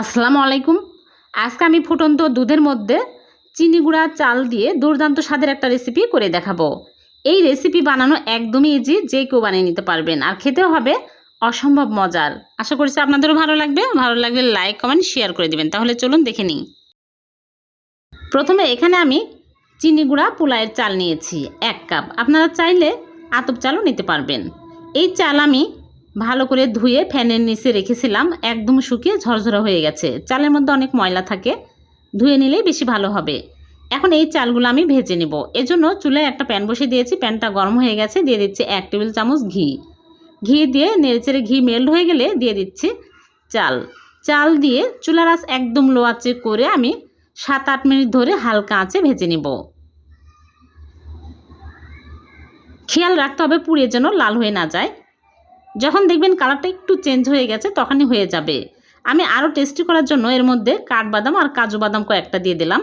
আসসালামু আলাইকুম। আজকে আমি ফুটন্ত দুধের মধ্যে চিনি গুঁড়া, চাল দিয়ে দুর্দান্ত স্বাদের একটা রেসিপি করে দেখাবো। এই রেসিপি বানানো একদমই ইজি যে কেউ বানিয়ে নিতে পারবেন। আর খেতেও হবে অসম্ভব মজার। আশা করছি আপনাদেরও ভালো লাগবে। ভালো লাগলে লাইক কমেন্ট শেয়ার করে দিবেন। তাহলে চলুন দেখে নিই। প্রথমে এখানে আমি চিনি গুঁড়া পোলায়ের চাল নিয়েছি এক কাপ। আপনারা চাইলে আতপ চালও নিতে পারবেন। এই চাল আমি ভালো করে ধুয়ে ফ্যানের নিচে রেখেছিলাম, একদম শুকিয়ে ঝরঝরা হয়ে গেছে। চালের মধ্যে অনেক ময়লা থাকে, ধুয়ে নিলেই বেশি ভালো হবে। এখন এই চালগুলো আমি ভেজে নেব। এজন্য চুলায় একটা প্যান বসিয়ে দিয়েছি, প্যানটা গরম হয়ে গেছে, দিয়ে দিচ্ছি এক টেবিল চামচ ঘি। ঘি দিয়ে নেড়েচেড়ে ঘি মেল্ট হয়ে গেলে দিয়ে দিচ্ছি চাল। চাল দিয়ে চুলার আঁচ একদম লো আঁচে করে আমি সাত আট মিনিট ধরে হালকা আঁচে ভেজে নেব। খেয়াল রাখতে হবে পুড়িয়ে যেন লাল হয়ে না যায়। যখন দেখবেন কালারটা একটু চেঞ্জ হয়ে গেছে, তখনই হয়ে যাবে। আমি আরও টেস্টি করার জন্য এর মধ্যে কাঠবাদাম আর কাজু বাদাম কয়েকটা দিয়ে দিলাম।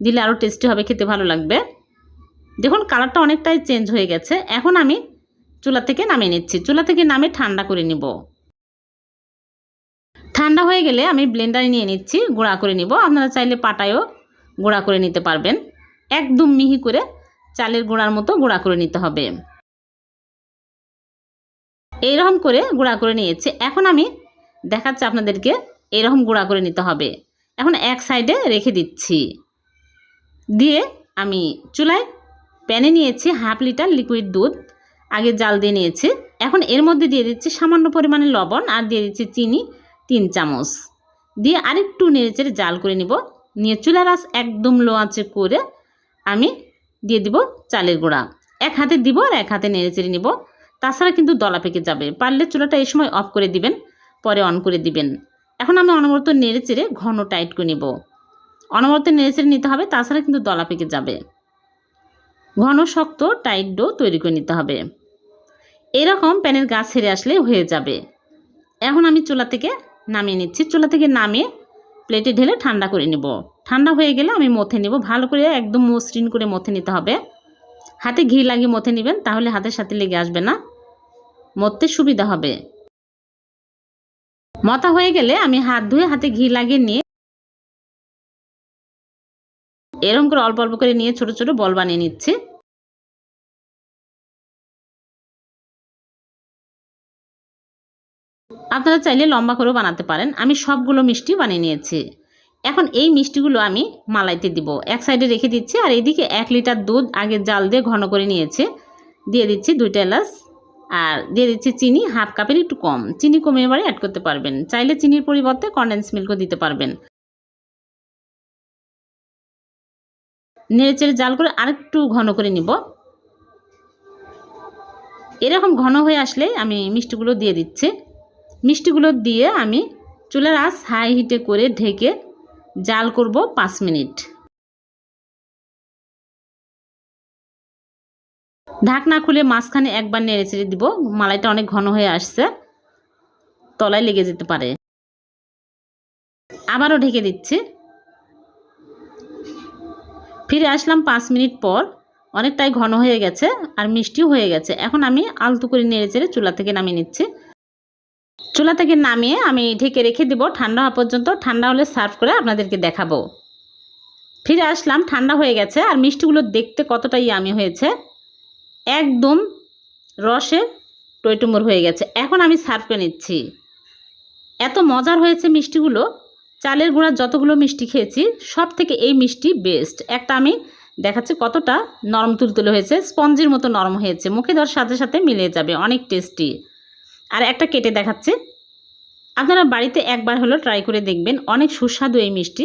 দিলে আরও টেস্টি হবে, খেতে ভালো লাগবে। দেখুন, কালারটা অনেকটাই চেঞ্জ হয়ে গেছে। এখন আমি চুলা থেকে নামিয়ে নিচ্ছি। চুলা থেকে নামে ঠান্ডা করে নিব। ঠান্ডা হয়ে গেলে আমি ব্লেন্ডারে নিয়ে নিচ্ছি, গুঁড়া করে নিব। আপনারা চাইলে পাটায়ও গুঁড়া করে নিতে পারবেন। একদম মিহি করে চালের গুঁড়ার মতো গুঁড়া করে নিতে হবে। এইরকম করে গুঁড়া করে নিয়েছি। এখন আমি দেখাচ্ছি আপনাদেরকে এরকম গুঁড়া করে নিতে হবে। এখন এক সাইডে রেখে দিচ্ছি। দিয়ে আমি চুলায় প্যানে নিয়েছি হাফ লিটার লিকুইড দুধ, আগে জাল দিয়ে নিয়েছি। এখন এর মধ্যে দিয়ে দিচ্ছি সামান্য পরিমাণে লবণ আর দিয়ে দিচ্ছি চিনি তিন চামচ। দিয়ে আরেকটু নেড়েচেড়ে জাল করে নিব। নিয়ে চুলার আঁচ একদম লো আঁচে করে আমি দিয়ে দিব চালের গুঁড়া। এক হাতে দিব আর এক হাতে নেড়েচেড়ে নিব। তাছাড়া কিন্তু দলা পেকে যাবে। পারলে চুলাটা এই সময় অফ করে দিবেন, পরে অন করে দিবেন। এখন আমি অনবরত নেড়ে চেড়ে ঘন টাইট করে নিব। অনবরত নেড়ে চেড়ে নিতে হবে, তাছাড়া কিন্তু দলা পেকে যাবে। ঘন, শক্ত টাইট ডো তৈরি করে নিতে হবে। এরকম প্যানের গাছ ছেড়ে আসলে হয়ে যাবে। এখন আমি চুলা থেকে নামিয়ে নিচ্ছি। চুলা থেকে নামিয়ে প্লেটে ঢেলে ঠান্ডা করে নেব। ঠান্ডা হয়ে গেলে আমি মথে নেব। ভালো করে একদম মসৃণ করে মথে নিতে হবে। হাতে ঘি লাগিয়ে মথে নেবেন, তাহলে হাতের সাথে লেগে আসবে না। মরতে সুবিধা হবে। মতা হয়ে গেলে আমি হাত ধুয়ে হাতে ঘি লাগিয়ে নিয়ে এরকম করে অল্প অল্প করে নিয়ে ছোট ছোট বল বানিয়ে নিচ্ছি। আপনারা চাইলে লম্বা করেও বানাতে পারেন। আমি সবগুলো মিষ্টি বানিয়ে নিয়েছি। এখন এই মিষ্টিগুলো আমি মালাইতে দিব। এক সাইডে রেখে দিচ্ছি আর এইদিকে এক লিটার দুধ আগে জাল দিয়ে ঘন করে নিয়েছে। দিয়ে দিচ্ছি দুইটা এলাচ। আর দিয়ে দিচ্ছি চিনি, হাফ কাপের একটু কম। চিনি কমে এবারে অ্যাড করতে পারবেন। চাইলে চিনির পরিবর্তে কন্ডেন্স মিল্কও দিতে পারবেন। নেড়েচেড়ে জাল করে আরেকটু ঘন করে নিব। এরকম ঘন হয়ে আসলে আমি মিষ্টিগুলো দিয়ে দিচ্ছি। মিষ্টিগুলো দিয়ে আমি চুলার আঁচ হাই হিটে করে ঢেকে জাল করব পাঁচ মিনিট। ঢাকনা খুলে মাঝখানে একবার নেড়ে চেড়ে দিব। মালাইটা অনেক ঘন হয়ে আসছে। তলায় লেগে যেতে পারে। আবারও ঢেকে দিচ্ছি। ফিরে আসলাম পাঁচ মিনিট পর। অনেকটাই ঘন হয়ে গেছে আর মিষ্টিও হয়ে গেছে। এখন আমি আলতু করে নেড়ে চেড়ে চুলা থেকে নামিয়ে নিচ্ছি। চুলা থেকে নামিয়ে আমি ঢেকে রেখে দিব। ঠান্ডা হওয়া পর্যন্ত। ঠান্ডা হলে সার্ভ করে আপনাদেরকে দেখাবো। ফিরে আসলাম। ঠান্ডা হয়ে গেছে। আর মিষ্টিগুলো দেখতে কতটাই আমি হয়েছে। একদম রসে টইটুমোর হয়ে গেছে। এখন আমি সার্ভ নিচ্ছি। এত মজার হয়েছে মিষ্টিগুলো। চালের গুঁড়া যতগুলো মিষ্টি খেয়েছি সব থেকে এই মিষ্টি বেস্ট একটা আমি দেখাচ্ছি কতটা নরম তুলতুলে হয়েছে, স্পঞ্জের মতো নরম হয়েছে। মুখে দেওয়ার সাথে সাথে মিলে যাবে, অনেক টেস্টি আর একটা কেটে দেখাচ্ছি। আপনারা বাড়িতে একবার হলো ট্রাই করে দেখবেন, অনেক সুস্বাদু এই মিষ্টি।